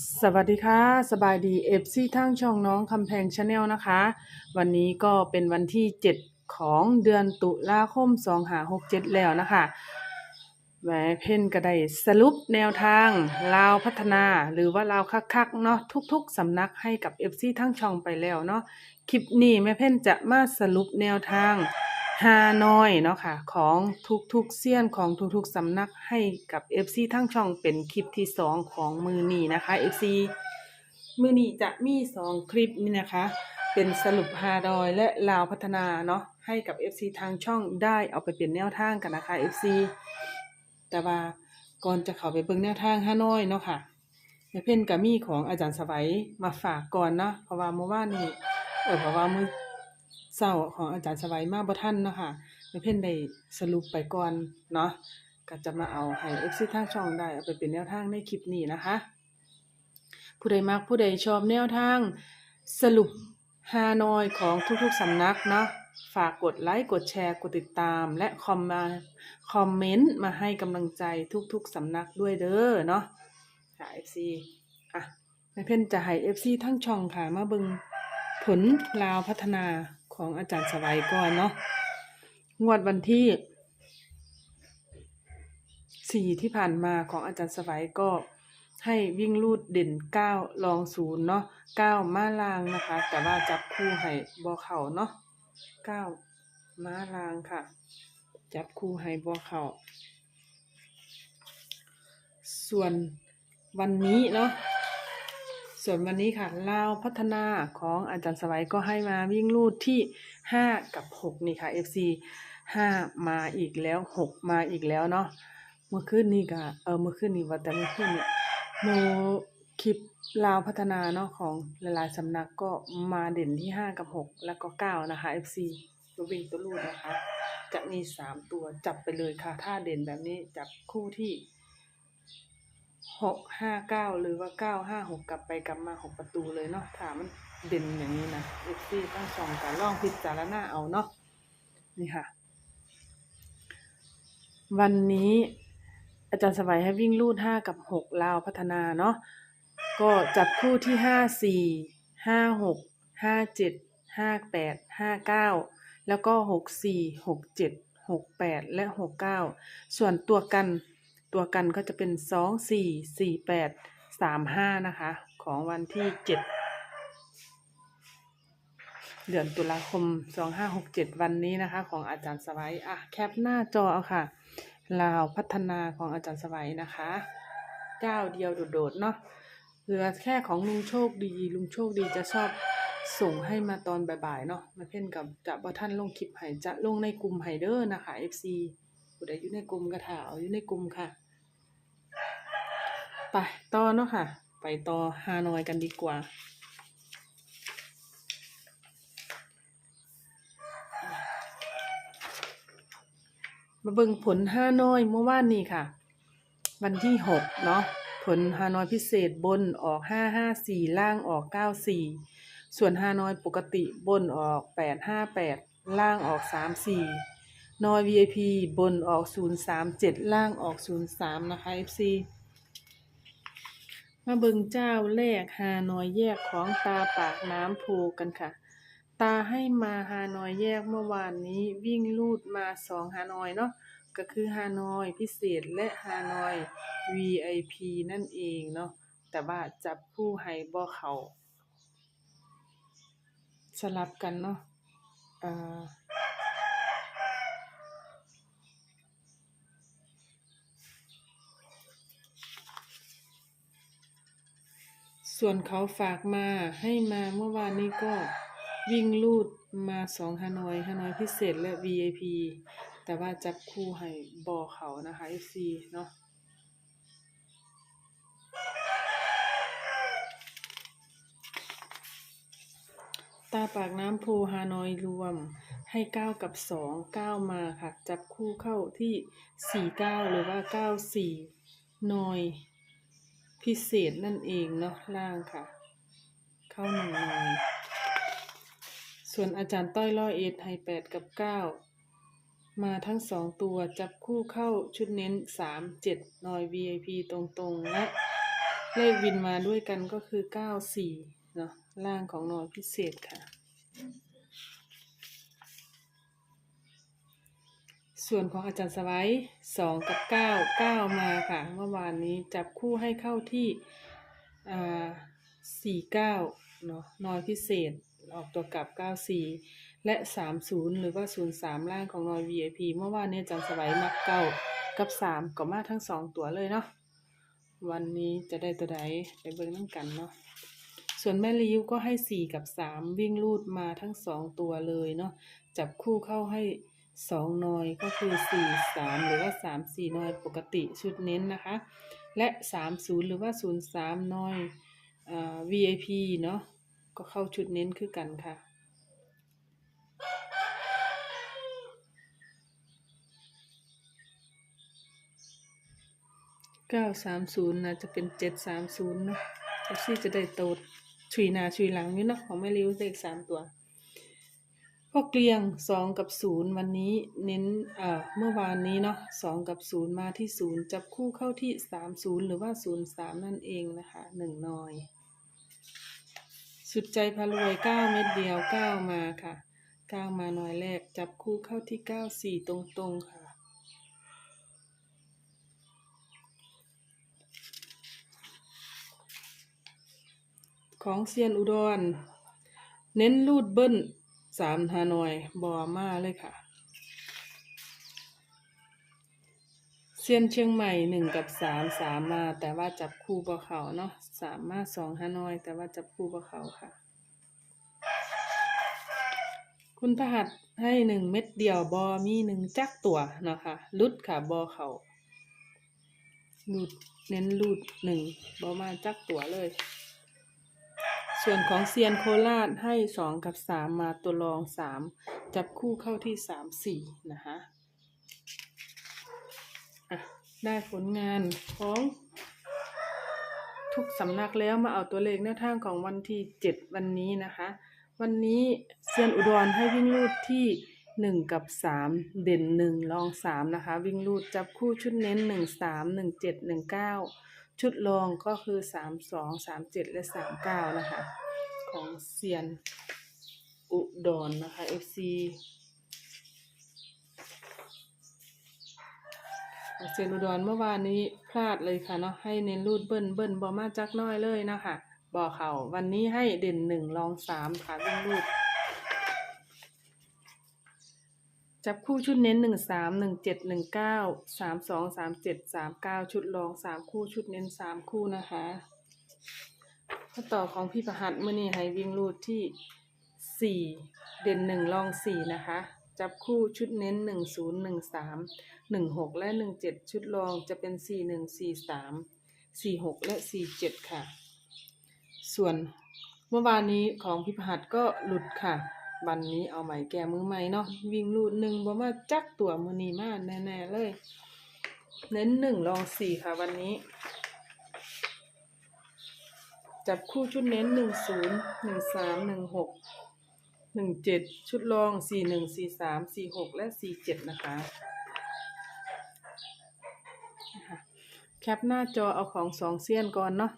สวัสดีค่ะ สบายดีเอฟซีทั้งช่องน้องคำแพงชาแนลนะคะ วันนี้ก็เป็นวันที่ 7 ของเดือนตุลาคม2567 แล้วนะคะแหมเพ่นก็ได้สรุปแนวทางลาวพัฒนาหรือว่าลาวคักๆเนาะทุกๆสำนักให้กับ FC ทั้งช่องไปแล้วเนาะคลิปนี้แม่เพ่นจะมาสรุปแนวทาง ฮานอยเนาะค่ะของทุกๆเซียนของทุกๆสำนักให้กับ FC ทั้งช่องเป็นคลิปที่2ของมือนี้นะคะ FC มือนี้จะมี2คลิปนี่นะคะ เป็นสรุปฮานอยและลาวพัฒนาเนาะให้กับ FC ทางช่องได้เอาไปเป็นแนวทางกันนะคะ FC แต่ว่าก่อนจะเข้าไปเบิ่งแนวทางฮานอยเนาะค่ะแม่เพ่นกับมีของอาจารย์สวัยมาฝากก่อนเนาะเพราะว่าเมื่อวานนี้เออเพราะว่ามือ เช้าของอาจารย์สวัยมาบ่ทันเนาะค่ะแม่เพ่นได้สรุปไปก่อนเนาะก็จะมาเอาให้ FC ทางช่องได้เอาไปเป็นแนวทางในคลิปนี้นะคะ ผู้ใดมักผู้ใดชอบแนวทางสรุปฮานอยของทุกๆสำนักเนาะฝากกดไลค์ กดแชร์ กดติดตาม และคอมมาคอมเมนต์มาให้กำลังใจทุกๆสำนักด้วยเด้อเนาะค่ะ FC อะแม่เพ่นจะให้ FC ทั้งช่องค่ะ มาบิ่งผลลาวพัฒนา ของอาจารย์สวัยก่อนเนาะงวดวันที่สี่ที่ผ่านมาของอาจารย์สวัยก็ให้วิ่งลูดเด่นเก้าลองศูนย์เนาะเก้าม้าลางนะคะ แต่ว่าจับคู่ให้บอเข่าเนาะเก้าม้าลางค่ะ จับคู่ให้บอเข่าส่วนวันนี้เนาะ ส่วนวันนี้ค่ะลาวพัฒนาของอาจารย์สวัยก็ให้มาวิ่งลูดที่ห้ากับหกนี่ค่ะ FC ห้ามาอีกแล้วหกมาอีกแล้วเนาะเมื่อคืนนี้ก็เออเมื่อคืนนี้ว่าแต่เมื่อคืนเนี่ยโมคลิปลาวพัฒนาเนาะของหลายๆสำนักก็มาเด่นที่ห้ากับหกแล้วก็เก้านะคะ FC ตัววิ่งตัวลูดนะคะ จะมีสามตัวจับไปเลยค่ะ ถ้าเด่นแบบนี้จับคู่ที่ หกห้าเก้าหรือว่าเก้าห้าหกกลับไปกลับมาหกประตูเลยเนาะถามมันเด่นอย่างนี้นะ FC ต้องส่องการล่องพิจารณาเอาเนาะนี่ค่ะ วันนี้อาจารย์สบายให้วิ่งลูดห้ากับหกลาวพัฒนาเนาะก็จับคู่ที่ห้าสี่ห้าหกห้าเจ็ดห้าแปดห้าเก้าแล้วก็หกสี่หกเจ็ดหกแปดและหกเก้าส่วนตัวกัน ตัวกันก็จะเป็นสองสี่สี่แปดสามห้านะคะ ของวันที่เจ็ดเดือนตุลาคม2567วันนี้นะคะ ของอาจารย์สวัยอะแคปหน้าจอเอาค่ะลาวพัฒนาของอาจารย์สวัยนะคะเจ้าเดียวโดดๆเนาะเหลือแค่ของลุงโชคดี ลุงโชคดีจะชอบส่งให้มาตอนบ่ายๆเนาะมาเพ่นกับจะบ่ท่านลงคลิปให้จะลงในกลุ่มไฮเดอร์นะคะ FC ผู้ใดอยู่ในกลุ่มก็ถาเอาอยู่ในกลุ่มค่ะ ไปต่อเนาะค่ะ ไปต่อฮานอยกันดีกว่า มาเบิ่งผลห้านอยเมื่อวานนี้ค่ะ วันที่หกเนาะผลฮานอยพิเศษบนออกห้าห้าสี่ล่างออกเก้าสี่ส่วนฮานอยปกติบนออกแปดห้าแปดล่างออกสามสี่นอย VIP บนออกศูนย์สามเจ็ดล่างออกศูนย์สามนะคะ FC มาเบิงเจ้าแรกฮานอยแยกของตาปากน้ำโพกันค่ะ ตาให้มาฮานอยแยกเมื่อวานนี้วิ่งลูดมาสองฮานอยเนาะก็คือฮานอยพิเศษและฮานอย VIP นั่นเองเนาะแต่ว่าจับผู้ให้บ่เขาสลับกันเนาะอ่า ส่วนเขาฝากมาให้มาเมื่อวานนี้ก็วิ่งลูดมาสองฮานอยฮานอยพิเศษและ VIP แต่ว่าจับคู่ให้บอเขานะคะ FC เนาะตาปากน้ำโพฮานอยรวมให้เก้ากับสองเก้ามาค่ะ จับคู่เข้าที่สี่เก้าหรือว่าเก้าสี่นอย พิเศษนั่นเองเนาะล่างค่ะ เข้าหนึ่งนอยส่วนอาจารย์ต้อยร้อยเอ็ดให้แปดกับเก้ามาทั้งสองตัวจับคู่เข้าชุดเน้นสามเจ็ดนอย VIP ตรงๆ และเลขวินมาด้วยกันก็คือเก้าสี่เนาะล่างของหน่วยพิเศษค่ะ ส่วนของอาจารย์สไว้สองกับเก้าเก้ามาค่ะเมื่อวานนี้จับคู่ให้เข้าที่สี่เก้าเนาะนอยพิเศษออกตัวกลับเก้าสี่และสามศูนย์หรือว่าศูนย์สามล่างของนอย VIP เมื่อวานนี้อาจารย์สไว้มักเก้ากับสามก็มาทั้งสองตัวเลยเนาะ วันนี้จะได้ตัวใดไปเบิ่งน้ำกันเนาะ ส่วนแม่ลิ้วก็ให้สี่กับสามวิ่งลูดมาทั้งสองตัวเลยเนาะ จับคู่เข้าให้ สองนอยก็คือสี่สามหรือว่าสามสี่นอยปกติชุดเน้นนะคะ และสามศูนย์หรือว่าศูนย์สามนอยอ่า VIP เนาะก็เข้าชุดเน้นคือกันค่ะเก้าสามศูนย์นะจะเป็นเจ็ดสามศูนย์เนาะแท็กซี่จะได้โตดชุยหนาชุยหลังนี่เนาะของแม่ริ้วเลขสามตัว กเกลียงสองกับศูนย์วันนี้เน้นเอ่อเมื่อวานนี้เนาะสองกับศูนย์มาที่ศูนย์จับคู่เข้าที่สามศูนย์หรือว่าศูนย์สามนั่นเองนะคะหนึ่งนอย สุดใจพารวยเก้าเม็ดเดียวเก้ามาค่ะเก้ามาหน่อยแรก จับคู่เข้าที่เก้าสี่ตรงๆค่ะของเซียนอุดร เน้นรูดเบิ้ล สามฮานอยบอมาเลยค่ะ เซียนเชียงใหม่หนึ่งกับสามสามมา แต่ว่าจับคู่บอเขาเนาะสามมาสองฮานอย แต่ว่าจับคู่บอเขาค่ะ คุณพหัสให้หนึ่งเม็ดเดียวบอมีหนึ่งจักตัวนะคะลุดค่ะบอเขาลุดเน้นลุดหนึ่งบอมาจักตัวเลย ส่วนของเซียนโคราชให้สองกับสามมาตัวรองสามจับคู่เข้าที่สามสี่นะคะได้ผลงานของทุกสำนักแล้วมาเอาตัวเลขแนวทางของวันที่เจ็ดวันนี้นะคะ วันนี้เซียนอุดรให้วิ่งลูดที่หนึ่งกับสามเด่นหนึ่งรองสามนะคะ วิ่งลูดจับคู่ชุดเน้นหนึ่งสามหนึ่งเจ็ดหนึ่งเก้า ชุดรองก็คือสามสองสามเจ็ดและสามเก้านะคะ ของเซียนอุดรนะคะ FC เซียนอุดรเมื่อวานนี้พลาดเลยค่ะเนาะให้เน้นรูดเบิ้ลเบิ้ลบอมาจักน้อยเลยนะคะบอเขาวันนี้ให้เด่นหนึ่งรองสามค่ะวิ่งรูด จับคู่ชุดเน้นหนึ่งสามหนึ่งเจ็ดหนึ่งเก้าสามสองสามเจ็ดสามเก้าชุดรองสามคู่ชุดเน้นสามคู่นะคะข้อต่อของพี่ประหัตเมื่อนี้ให้วิ่งรูดที่สี่เด่นหนึ่งรองสี่นะคะ จับคู่ชุดเน้นหนึ่งศูนย์หนึ่งสามหนึ่งหกและหนึ่งเจ็ดชุดรองจะเป็นสี่หนึ่งสี่สามสี่หกและสี่เจ็ดค่ะ ส่วนเมื่อวานนี้ของพี่ประหัตก็หลุดค่ะ วันนี้เอาใหม่แก้มือใหม่เนาะวิ่งรูดหนึ่งบ่มาจักตัวมือนีมากแน่ๆเลย เน้นหนึ่งลองสี่ค่ะวันนี้ จับคู่ชุดเน้นหนึ่งศูนย์หนึ่งสามหนึ่งหกหนึ่งเจ็ดชุดรองสี่หนึ่งสี่สามสี่หกและสี่เจ็ดนะคะนะคะแคปหน้าจอเอาของสองเซียนก่อนเนาะ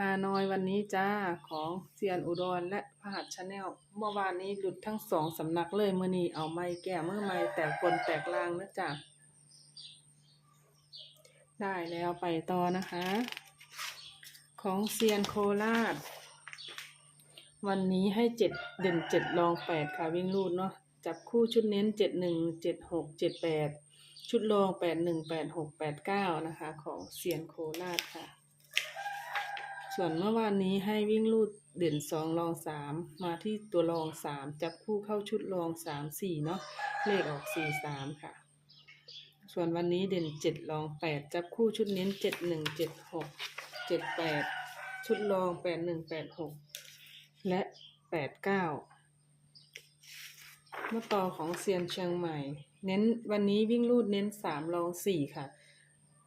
ฮานอยวันนี้จ้าของเซียนอุดรและพหัสชาแนลเมื่อวานนี้หลุดทั้งสองสำนักเลยเมื่อนี้เอาไม่แก้เมื่อไม่แตกคนแตกลางนะจ๊ะได้แล้วไปต่อนะคะ ของเซียนโคราช วันนี้ให้เจ็ดเด่นเจ็ดรองแปดค่ะวิ่งรูดเนาะจับคู่ชุดเน้นเจ็ดหนึ่งเจ็ดหกเจ็ดแปดชุดรองแปดหนึ่งแปดหกแปดเก้านะคะ ของเซียนโคราชค่ะ ส่วนเมื่อวานนี้ให้วิ่งลูดเด่นสองรองสามมาที่ตัวรองสามจับคู่เข้าชุดรองสามสี่เนาะเลขออกสี่สามค่ะ ส่วนวันนี้เด่นเจ็ดรองแปดจับคู่ชุดเน้นเจ็ดหนึ่งเจ็ดหกเจ็ดแปดชุดรองแปดหนึ่งแปดหกและแปดเก้าเมื่อต่อของเซียนเชียงใหม่ เน้นวันนี้วิ่งลูดเน้นสามรองสี่ค่ะ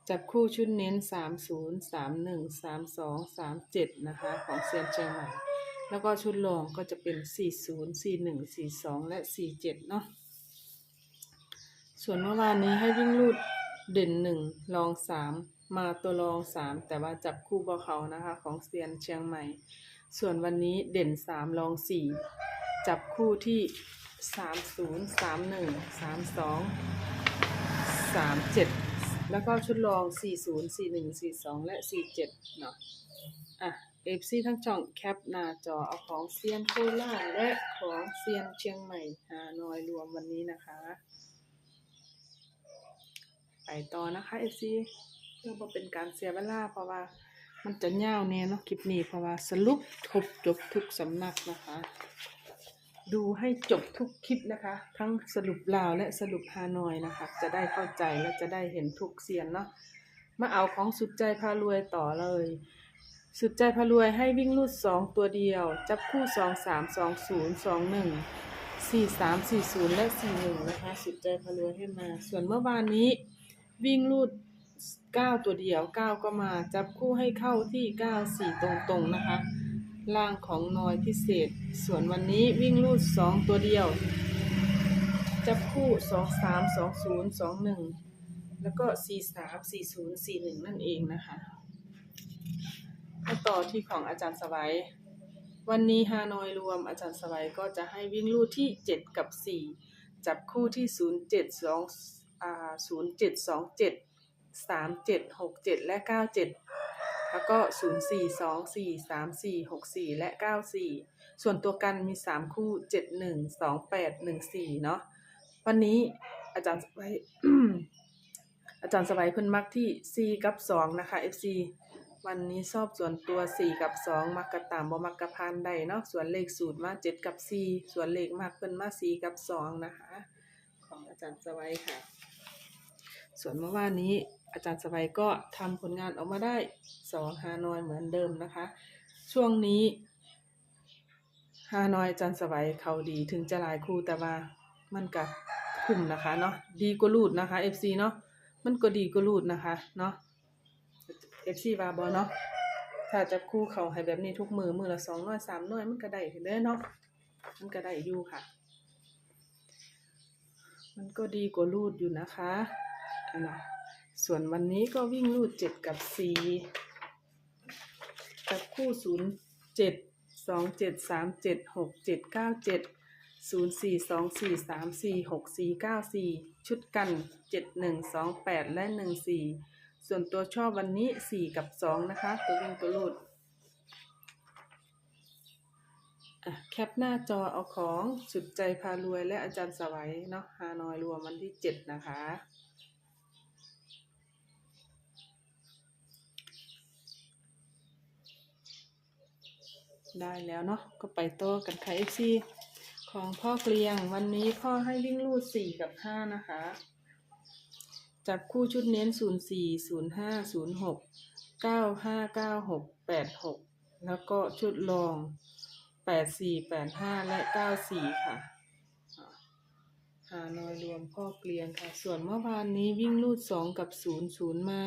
จับคู่ชุดเน้นสามศูนย์สามหนึ่งสามสองสามเจ็ดนะคะ ของเซียนเชียงใหม่ แล้วก็ชุดรองก็จะเป็นสี่ศูนย์สี่หนึ่งสี่สองและสี่เจ็ดเนาะ ส่วนเมื่อวานนี้ให้วิ่งลูดเด่นหนึ่งรองสามมาตัวรองสามแต่ว่าจับคู่บ่เขานะคะ ของเซียนเชียงใหม่ ส่วนวันนี้เด่นสามรองสี่จับคู่ที่สามศูนย์สามหนึ่งสามสองสามเจ็ด แล้วก็ชุดรองสี่ศูนย์สี่หนึ่งสี่สองและสี่เจ็ดเนาะ อะเอฟซีทั้งช่องแคปหน้าจอเอาของเซียนโคราชและของเซียนเชียงใหม่ฮานอยรวมวันนี้นะคะ ไปต่อนะคะเอฟซีเพื่อเป็นการเสียเวลาเพราะว่ามันจะยาวแน่เนาะคลิปนี้เพราะว่าสรุปครบจบทุกสำนักนะคะ ดูให้จบทุกคลิปนะคะ ทั้งสรุปลาวและสรุปฮานอยนะคะ จะได้เข้าใจและจะได้เห็นทุกเสียนเนาะมาเอาของสุดใจพารวยต่อเลย สุดใจพารวยให้วิ่งลูดสองตัวเดียว จับคู่สองสามสองศูนย์สองหนึ่งสี่สามสี่ศูนย์และสี่หนึ่งนะคะ สุดใจพารวยให้มา ส่วนเมื่อวานนี้ วิ่งลูดเก้าตัวเดียวเก้าก็มา จับคู่ให้เข้าที่เก้าสี่ตรงๆนะคะ ล่างของนอยพิเศษ ส่วนวันนี้วิ่งลูดสองตัวเดียว จับคู่สองสามสองศูนย์สองหนึ่งแล้วก็สี่สามสี่ศูนย์สี่หนึ่งนั่นเองนะคะมาต่อที่ของอาจารย์สวัย วันนี้ฮานอยรวมอาจารย์สวัยก็จะให้วิ่งลูดที่เจ็ดกับสี่จับคู่ที่ศูนย์เจ็ดสองอ่าศูนย์เจ็ดสองเจ็ดสามเจ็ดหกเจ็ดและเก้าเจ็ด แล้วก็ 0 4 2 4 3 4 6 4 และ 9 4 ส่วนตัวกันมี 3 คู่ 7 1 2 8 1 4 เนาะ วันนี้อาจารย์สบายอาจารย์สบายเพิ่นมักที่ 4 กับ 2 นะคะ FC วันนี้ชอบส่วนตัว 4 กับ 2 มักกระตามบ่มักกระพานได้เนาะ ส่วนเลขสูตรมา 7 กับ 4 ส่วนเลขมากเพิ่นมา 4 กับ 2 นะคะ ของอาจารย์สบายค่ะ ส่วนเมื่อวานนี้ อาจารย์สบายก็ทำผลงานออกมาได้สองฮานอยเหมือนเดิมนะคะ ช่วงนี้ฮานอยอาจารย์สบายเขาดีถึงจะหลายคู่แต่ว่ามันก็คุ้มนะคะเนาะดีกว่ารูดนะคะ FC เนาะมันก็ดีกว่ารูดนะคะเนาะ FC วาบอเนาะถ้าจะคู่เขาให้แบบนี้ทุกมือมือละสองน้อยสามน้อยมันก็ได้เห็นเด้เนาะมันก็ได้อยู่ค่ะ มันก็ดีกว่ารูดอยู่นะคะอันนะ ส่วนวันนี้ก็วิ่งรูดเจ็ดกับสี่จับคู่ศูนย์เจ็ดสองเจ็ดสามเจ็ดหกเจ็ดเก้าเจ็ดศูนย์สี่สองสี่สามสี่หกสี่เก้าสี่ชุดกันเจ็ดหนึ่งสองแปดและหนึ่งสี่ส่วนตัวชอบวันนี้สี่กับสองนะคะ ตัววิ่งตัวรูดแคปหน้าจอเอาของสุดใจพารวยและอาจารย์สวัยเนาะฮานอยรวมวันที่เจ็ดนะคะ ได้แล้วเนาะก็ไปโต้กันค่ะ FC ของพ่อเกลียง วันนี้พ่อให้วิ่งลูดสี่กับห้านะคะ จับคู่ชุดเน้นศูนย์สี่ศูนย์ห้าศูนย์หกเก้าห้าเก้าหกแปดหกแล้วก็ชุดรองแปดสี่แปดห้าและเก้าสี่ค่ะอ่าหานอยรวมพ่อเกลียงค่ะ ส่วนเมื่อวานนี้วิ่งลูดสองกับศูนย์ศูนย์มา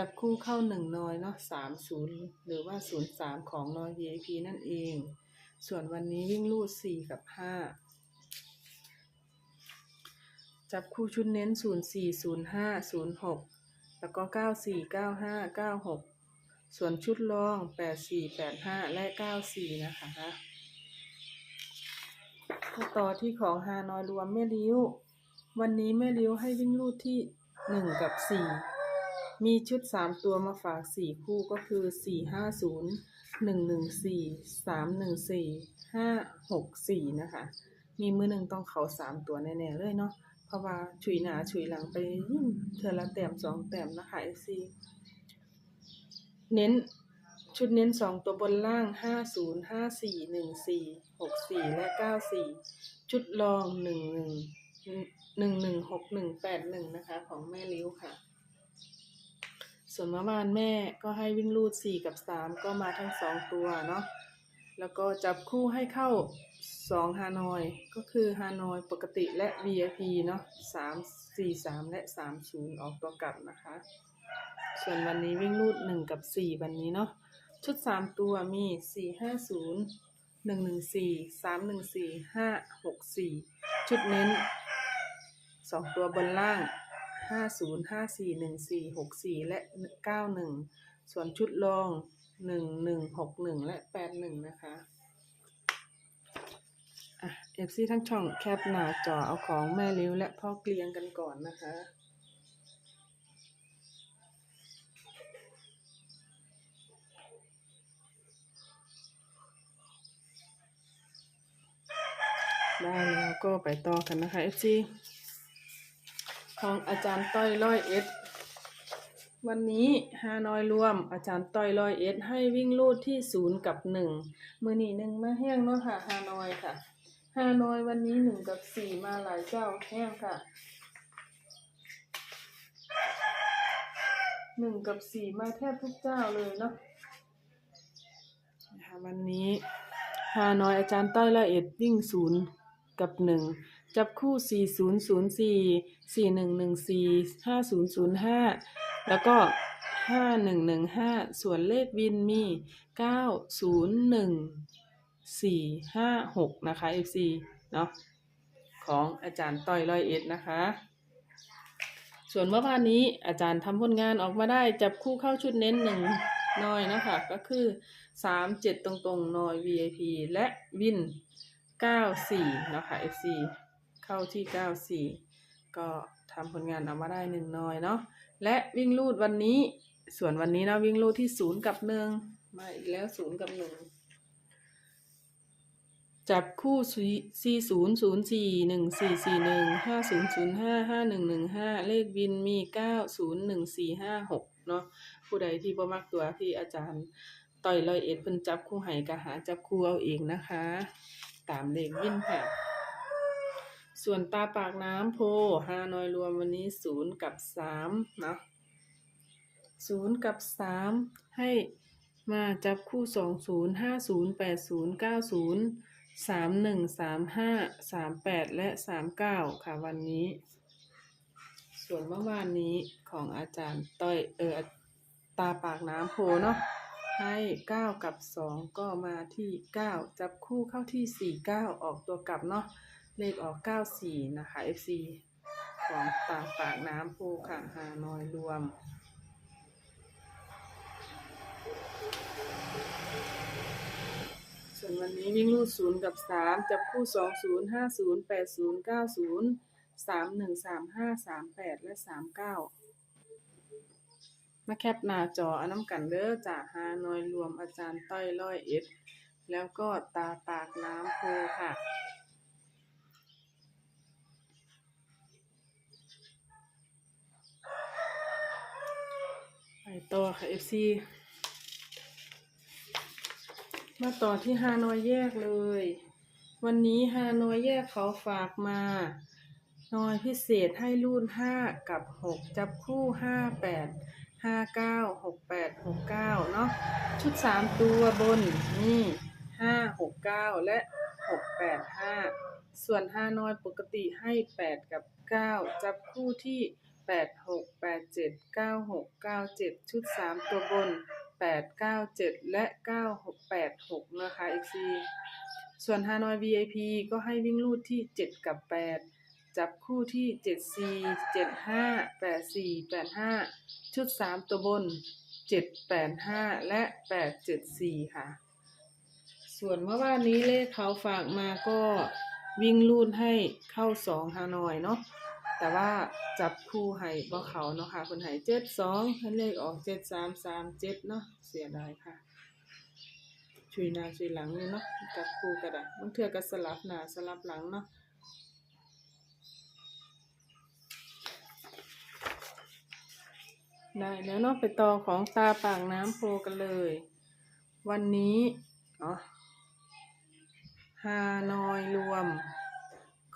จับคู่เข้าหนึ่งนอยเนาะสามศูนย์หรือว่าศูนย์สามของนอย VIP นั่นเอง ส่วนวันนี้วิ่งลูดสี่กับห้าจับคู่ชุดเน้นศูนย์สี่ศูนย์ห้าศูนย์หกแล้วก็เก้าสี่เก้าห้าเก้าหกส่วนชุดรองแปดสี่แปดห้าและเก้าสี่นะคะมาต่อที่ของฮานอยรวมแม่ริ้ว วันนี้แม่ริ้วให้วิ่งลูดที่หนึ่งกับสี่ มีชุดสามตัวมาฝากสี่คู่ก็คือสี่ห้าศูนย์หนึ่งหนึ่งสี่สามหนึ่งสี่ห้าหกสี่นะคะ มีมือหนึ่งต้องเขาสามตัวแน่ๆเลยเนาะเพราะว่าฉุยหนาฉุยหลังไปยิ่งเทอละแต้มสองแต้มนะคะไอซีเน้นชุดเน้นสองตัวบนล่างห้าศูนย์ห้าสี่หนึ่งสี่หกสี่และเก้าสี่ชุดรองหนึ่งหนึ่งหนึ่งหนึ่งหกหนึ่งแปดหนึ่งนะคะ ของแม่ลิ้วค่ะ ส่วนเมื่อวานแม่ก็ให้วิ่งลูดสี่กับสามก็มาทั้งสองตัวเนาะแล้วก็จับคู่ให้เข้าสองฮานอย ก็คือฮานอยปกติและ VIP เนาะสามสี่สามและสามศูนย์ออกตัวกลับนะคะ ส่วนวันนี้วิ่งลูดหนึ่งกับสี่วันนี้เนาะชุดสามตัวมีสี่ห้าศูนย์หนึ่งหนึ่งสี่สามหนึ่งสี่ห้าหกสี่ชุดเน้นสองตัวบนล่าง ห้าศูนย์ห้าสี่หนึ่งสี่หกสี่และเก้าหนึ่งส่วนชุดรองหนึ่งหนึ่งหกหนึ่งและแปดหนึ่งนะคะอะเอฟซีทั้งช่องแคปหน้าจอเอาของแม่ริ้วและพ่อเกลียงกันก่อนนะคะได้แล้วก็ไปต่อกันนะคะ FC ของอาจารย์ต้อยร้อยเอ็ด วันนี้ฮานอยรวม อาจารย์ต้อยร้อยเอ็ดให้วิ่งลูดที่ศูนย์กับหนึ่งมือนีหนึ่งมาแห้งเนาะค่ะฮานอยค่ะฮานอยวันนี้หนึ่งกับสี่มาหลายเจ้าแห้งค่ะหนึ่งกับสี่มาแทบทุกเจ้าเลยเนาะนะคะวันนี้ฮานอยอาจารย์ต้อยร้อยเอ็ดวิ่งศูนย์กับหนึ่งจับคู่สี่ศูนย์ศูนย์สี่ สี่หนึ่งหนึ่งสี่ห้าศูนย์ศูนย์ห้าแล้วก็ห้าหนึ่งหนึ่งห้าส่วนเลขวินมีเก้าศูนย์หนึ่งสี่ห้าหกนะคะ FC เนาะของอาจารย์ต้อยร้อยเอ็ดนะคะ ส่วนเมื่อวานนี้อาจารย์ทำผลงานออกมาได้จับคู่เข้าชุดเน้นหนึ่งนอยนะคะก็คือสามเจ็ดตรงๆหน่อย VIP และวิน94นะคะ FC เข้าที่94ก็ ก็ทำผลงานออกมาได้หนึ่งน้อยเนาะและวิ่งลูดวันนี้ ส่วนวันนี้นะวิ่งลูดที่ศูนย์กับหนึ่งมาอีกแล้วศูนย์กับหนึ่งจับคู่สี่ศูนย์ศูนย์สี่หนึ่งสี่สี่หนึ่งห้าศูนย์ศูนย์ห้าห้าหนึ่งหนึ่งห้าเลขวินมีเก้าศูนย์หนึ่งสี่ห้าหกเนาะผู้ใดที่บ่มักตัวที่อาจารย์ต่อยลอยเอ็ดเพิ่นจับคู่ให้ก็หาจับคู่เอาเองนะคะ ตามเลขวินค่ะ ส่วนตาปากน้ำโพฮานอยรวมวันนี้ศูนย์กับสามนะศูนย์กับสามให้มาจับคู่สองศูนย์ห้าศูนย์แปดศูนย์เก้าศูนย์สามหนึ่งสามห้าสามแปดและสามเก้าค่ะวันนี้ ส่วนเมื่อวานนี้ของอาจารย์ต้อยเออตาปากน้ำโพเนาะให้เก้ากับสองก็มาที่เก้าจับคู่เข้าที่สี่เก้าออกตัวกลับเนาะ เลขออกเก้าสี่นะคะ FC ของตาปากน้ำภูค่ะฮานอยรวม ส่วนวันนี้วิ่งลูดศูนย์กับสามจับคู่สองศูนย์ห้าศูนย์แปดศูนย์เก้าศูนย์สามหนึ่งสามห้าสามแปดและสามเก้ามาแคปหน้าจออันน้ำกันเด้อจากฮานอยรวมอาจารย์ต้อยร้อยเอ็ด แล้วก็ตาปากน้ำโพค่ะ ต่อค่ะ FC มาต่อที่ฮานอยแยกเลย วันนี้ฮานอยแยกเขาฝากมานอยพิเศษให้รุ่นห้ากับหกจับคู่ห้าแปดห้าเก้าหกแปดหกเก้าเนาะชุดสามตัวบนนี่ห้าหกเก้าและหกแปดห้าส่วนห้านอยปกติให้แปดกับเก้าจับคู่ที่ แปดหกแปดเจ็ดเก้าหกเก้าเจ็ดชุดสามตัวบนแปดเก้าเจ็ดและเก้าหกแปดหกนะคะ XC ส่วนฮานอย VIP ก็ให้วิ่งลูดที่เจ็ดกับแปดจับคู่ที่เจ็ดสี่เจ็ดห้าแปดสี่แปดห้าชุดสามตัวบนเจ็ดแปดห้าและแปดเจ็ดสี่ค่ะ ส่วนเมื่อวานนี้เลขเขาฝากมาก็วิ่งลูดให้เข้าสองฮานอยเนาะ แต่ว่าจับคู่ให้บ่เขาเนาะค่ะคนให้เจ็ดสองให้เลขออกเจ็ดสามสามเจ็ดเนาะเสียดายค่ะช่วยหน้าช่วยหลังเลยเนาะจับคู่ก็ได้บางเทื่อก็สลับหน้าสลับหลังเนาะได้แล้วเนาะไปต่อของตาปากน้ำโพกันเลย วันนี้เนาะฮานอยรวม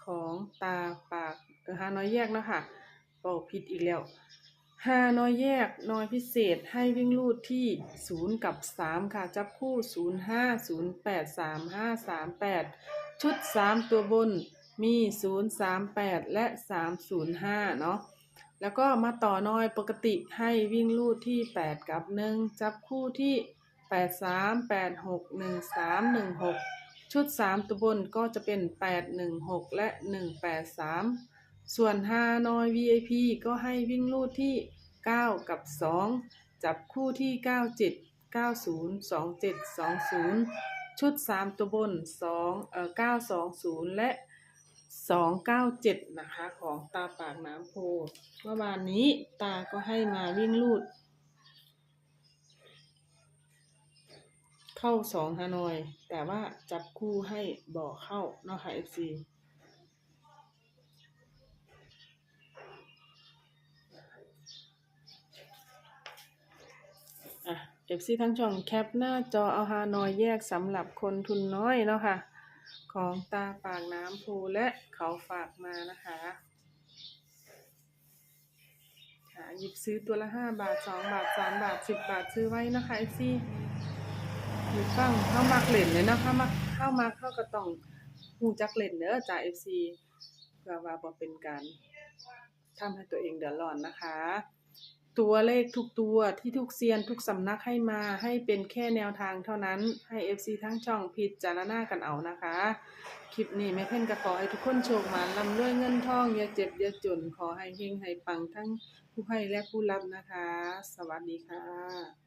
ของตาปาก เออฮานอยแยกเนาะค่ะบอกผิดอีกแล้วฮานอยแยกนอยพิเศษให้วิ่งลูดที่ศูนย์กับสามค่ะจับคู่ศูนย์ห้าศูนย์แปดสามห้าสามแปดชุดสามตัวบนมีศูนย์สามแปดและสามศูนย์ห้าเนาะแล้วก็มาต่อน้อยปกติให้วิ่งลูดที่8กับ1จับคู่ที่8 3 8 6 1 3 1 6ชุด3ตัวบนก็จะเป็น8 1 6และ1 8 3ส่ ส่วนฮานอย VIP ก็ให้วิ่งลูดที่ 9 กับ 2 จับคู่ที่ 97 90 27 20 ชุด 3 ตัวบน2เอ่อ920 และ 297 นะคะ ของตาปากน้ำโพเมื่อวานนี้ตาก็ให้มาวิ่งลูด เข้า 2 ฮานอย แต่ว่าจับคู่ให้บ่อเข้าเนาะค่ะ FC อะ FC ทั้งช่องแคปหน้าจอเอาฮานอยแยกสำหรับคนทุนน้อยเนาะค่ะ ของตาปากน้ำโพและเขาฝากมานะคะหยิบซื้อตัวละ5บาท2บาท3บาท10บาทซื้อไว้นะคะ FC หรือฟังเข้ามักเล่นเลยเนาะเข้ามักเข้ามาเข้าก็ต้องหูจักเล่นเด้อจ้า FC เพื่อว่าบ่เป็นการทำให้ตัวเองเดือดร้อนนะคะ ตัวเลขทุกตัวที่ทุกเซียนทุกสำนักให้มาให้เป็นแค่แนวทางเท่านั้นให้ FC ทั้งช่องพิจารณากันเอานะคะ คลิปนี้แม่เพ่นก็ขอให้ทุกคนโชคหมานลำด้วยเงินทองอย่าเจ็บอย่าจนขอให้เฮงให้ปังทั้งผู้ให้และผู้รับนะคะ สวัสดีค่ะ